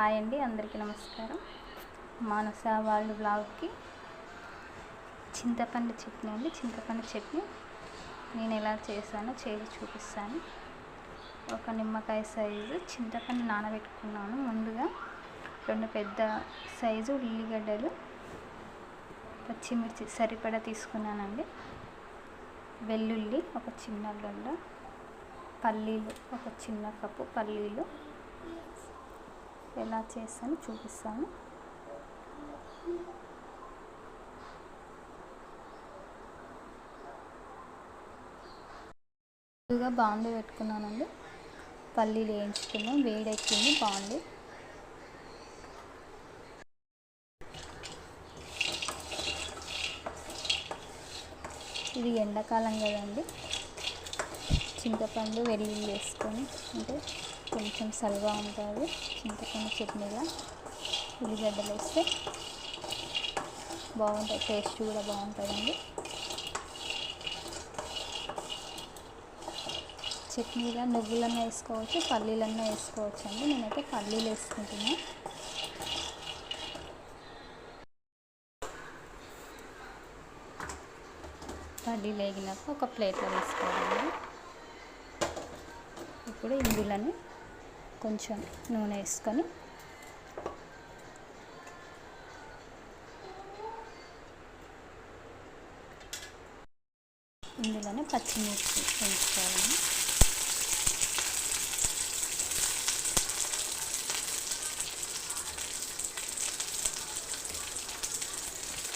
Hi అండి అందరికీ నమస్కారం. మానస వాళ్ళు బ్లాగ్కి చింతపండు చట్నీ అండి చింతపండు చట్నీ. నేను ఎలా చేశానో చేసి చూపిస్తాను. ఒక నిమ్మకాయ సైజు చింతపండు నానబెట్టుకున్నాను. ముందుగా రెండు పెద్ద సైజు ఉల్లిగడ్డలు పచ్చిమిర్చి సరిపడా తీసుకున్నానండి. వెల్లుల్లి ఒక చిన్న గడ్డ పల్లీలు ఒక చిన్న కప్పు పల్లీలు ఎలా చేస్తాను చూపిస్తాను. ముందుగా బాండి పెట్టుకున్నానండి. పల్లీలు వేయించుకున్నాం వేడెక్కింది బాండి. ఇది ఎండాకాలం కదండి. చింతపండు వెల్లుల్లి వేసుకొని అంటే కొంచెం సల్వా ఉంటుంది చింతపండు చట్నీలా ఉల్లిగడ్డలు వేస్తే బాగుంటాయి టేస్ట్ కూడా బాగుంటుందండి. చట్నీలో నువ్వులన్నా వేసుకోవచ్చు పల్లీలన్నా వేసుకోవచ్చు అండి. నేనైతే పల్లీలు వేసుకుంటున్నాను పల్లీలు వేగినాక ఒక ప్లేట్లో వేసుకోవాలండి ఇప్పుడు ఇందులోనే కొంచెం నూనె వేసుకొని ఇందులోనే పచ్చిమిర్చి పెంచుకోవాలి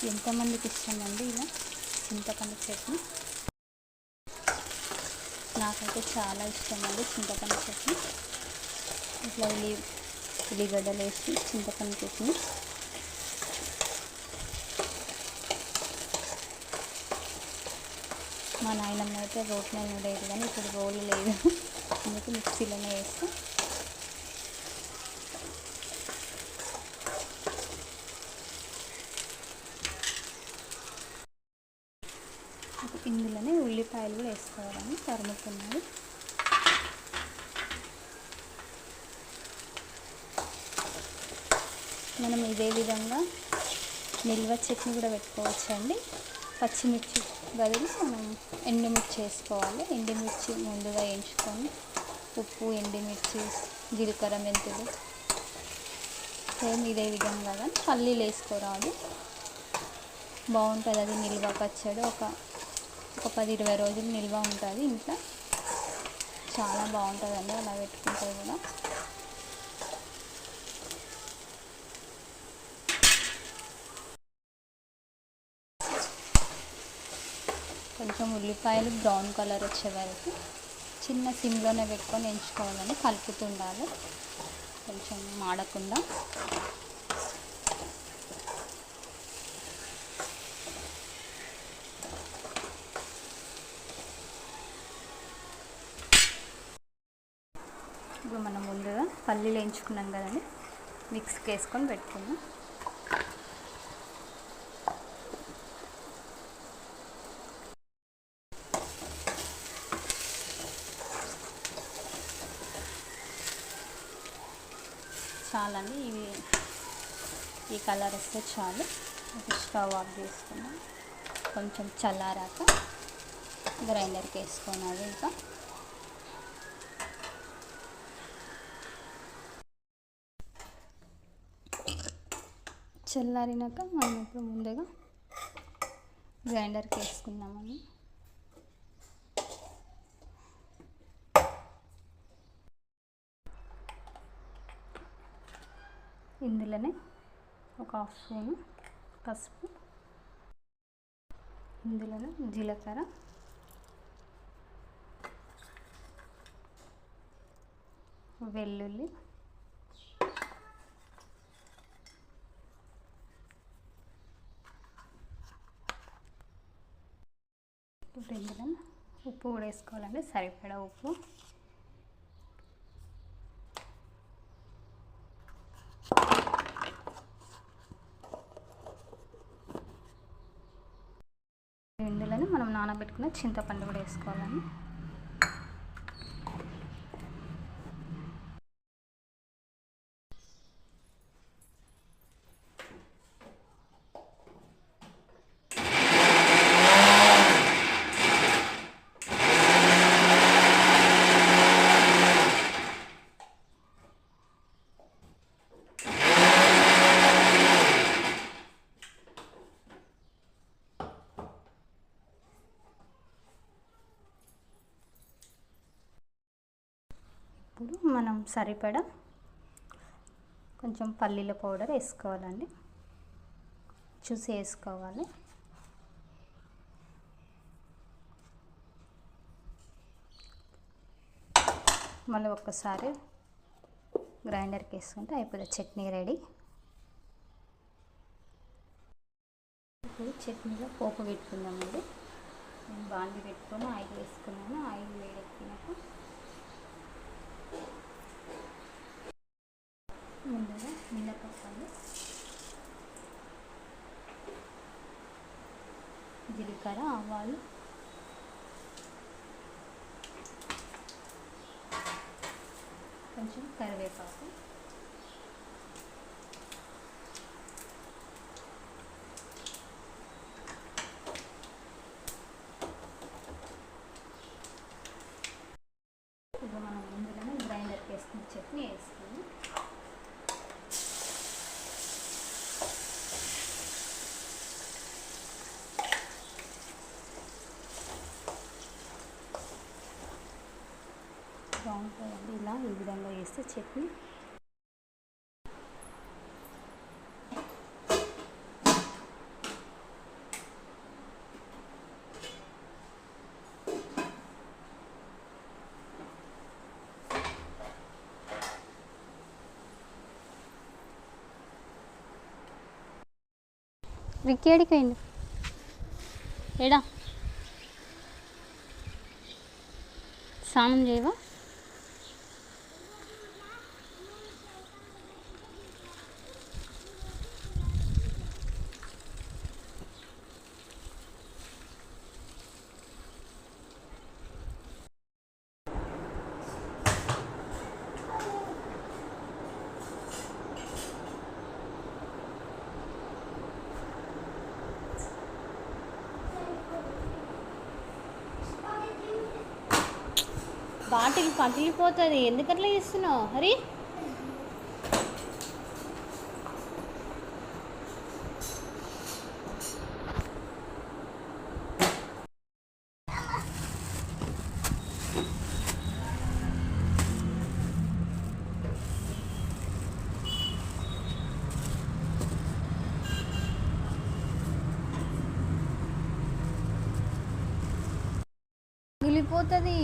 ఎంతమందికి ఇష్టమండి ఇలా? చింతపండు చట్నీ? నాకైతే చాలా ఇష్టం అండి చింతపండు చట్నీ. ఇట్లా ఉల్లి ఉల్లిగడ్డలు వేసి చింతపండు చట్నీ. మా నాయనమ్మ అయితే రోట్లో ఉండేది కానీ ఇప్పుడు రోలు లేదు. అందుకే మిక్సీలోనే వేస్తాం ఇందులోనే ఉల్లిపాయలు కూడా వేసుకోవాలని తరుముకున్నాను మనం ఇదే విధంగా నిల్వ చట్నీ కూడా పెట్టుకోవచ్చండి. పచ్చిమిర్చి బదులు మనం ఎండుమిర్చి వేసుకోవాలి. ఎండుమిర్చి ముందుగా వేయించుకొని ఉప్పు ఎండుమిర్చి జీలకర్ర మెంతులు సేమ్ ఇదే విధంగా కానీ పల్లీలు వేసుకోరాదు. బాగుంటుంది అది నిల్వ పచ్చడి. ఒక ఒక పది ఇరవై రోజులు నిల్వ ఉంటుంది ఇంట్లో. చాలా బాగుంటుందండి అలా పెట్టుకుంటే కూడా. కొంచెం ఉల్లిపాయలు బ్రౌన్ కలర్ వచ్చే వరకు చిన్న సిమ్లోనే పెట్టుకొని ఎంచుకోవాలని కలుపుతుండాలి. కొంచెం మాడకుండా. ఇప్పుడు మనం ముందుగా పల్లీలు వేయించుకున్నాం కదండి. మిక్స్కి వేసుకొని పెట్టుకున్నాం చాలండి ఇవి ఈ కలర్ వస్తే చాలు. స్టవ్ ఆఫ్ చేసుకున్నాం కొంచెం చల్లారాక గ్రైండర్కి వేసుకున్నాడు ఇంకా. చల్లారినాక మనం ఇప్పుడు ముందుగా గ్రైండర్కి వేసుకుందామని. ఇందులోనే ఒక హాఫ్ స్పూన్ పసుపు ఇందులోనే జీలకర్ర వెల్లుల్లి ఇప్పుడు ఇందులో ఉప్పు కూడా వేసుకోవాలండి. సరిపడా ఉప్పు ఇందులోనే మనం నానబెట్టుకున్న చింతపండు కూడా వేసుకోవాలండి మనం సరిపడా కొంచెం పల్లీల పౌడర్ వేసుకోవాలండి. చూసి వేసుకోవాలి. మళ్ళీ ఒక్కసారి గ్రైండర్కి వేసుకుంటే అయిపోతుంది చట్నీ రెడీ. ఇప్పుడు చట్నీలో పోపు పెట్టుకుందామండి. నేను బాండి పెట్టుకొని ఆయిల్ వేసుకున్నాను. ఆయిల్ వేడెక్కినాక ముందుగా మినపప్పాలు జీలకర్ర ఆవాలు కొంచెం కరివేపాకు ఇప్పుడు మనం ముందుగానే గ్రైండర్కి వేసుకున్న చట్నీ వేసుకుని బాగుంటుందండి ఇలా ఈ విధంగా వేస్తే చట్నీ విక్కీ అడిపోయింది ఏడా? స్నానం చేయవా? బాటిల్ పగిలిపోతుంది. ఎందుకట్లా చేస్తున్నావు? హరి? పగిలిపోతుంది.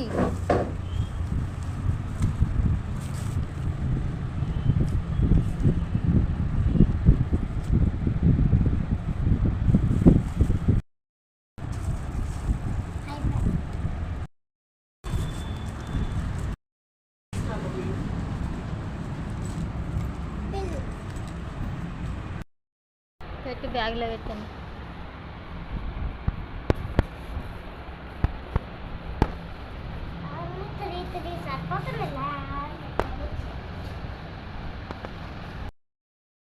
పెట్టి బ్యాగ్లో పెట్టండి